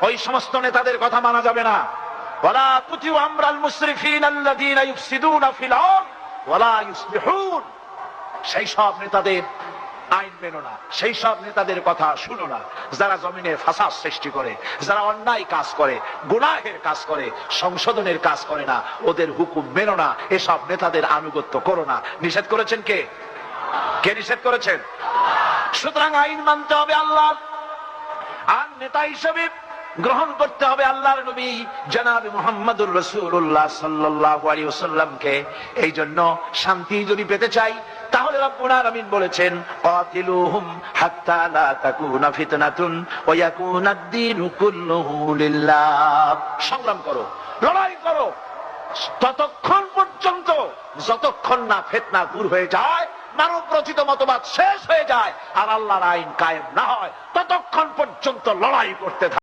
ওই সমস্ত নেতাদের কথা মানা যাবে না। তুতিউ আমরাল মুসরিফিন ইউফসিদুনা ফিল আরদ ওয়ালা ইউসলিহুন সেই সব নেতাদের আইন মেনো না। সেই সব নেতাদের কথা শুনো না। যারা জমিনে ফাসাদ সৃষ্টি করে, যারা অন্যায় কাজ করে, গুনাহের কাজ করে, সংশোধনের কাজ করে না, ওদের হুকুম মেনো না। এসব নেতাদের আনুগত্য করো না। নিষেধ করেছেন কে? কে নিষেধ করেছেন? সুতরাং আইন মানতে হবে আল্লাহ আর নেতা হিসেবে গ্রহণ করতে হবে আল্লাহর নবী জনাব মুহাম্মদুর রাসূলুল্লাহ সাল্লাল্লাহু আলাইহি ওয়াসাল্লামকে। এই জন্য শান্তি যদি পেতে চাই, তাহলে রব্বুল আলামিন বলেছেন কাতিলুহুম হাত্তা লা তাকুনা ফিতনাতুন ওয়া ইয়াকুনা আদ-দীনু কুল্লুহু লিল্লাহ। সংগ্রাম করো, লড়াই করো। ততক্ষণ পর্যন্ত যতক্ষণ না ফেতনা দূর হয়ে যায়, মানব রচিত মতবাদ শেষ হয়ে যায়, আর আল্লাহর আইন কায়েম না হয়, ততক্ষণ পর্যন্ত লড়াই করতে থাকে।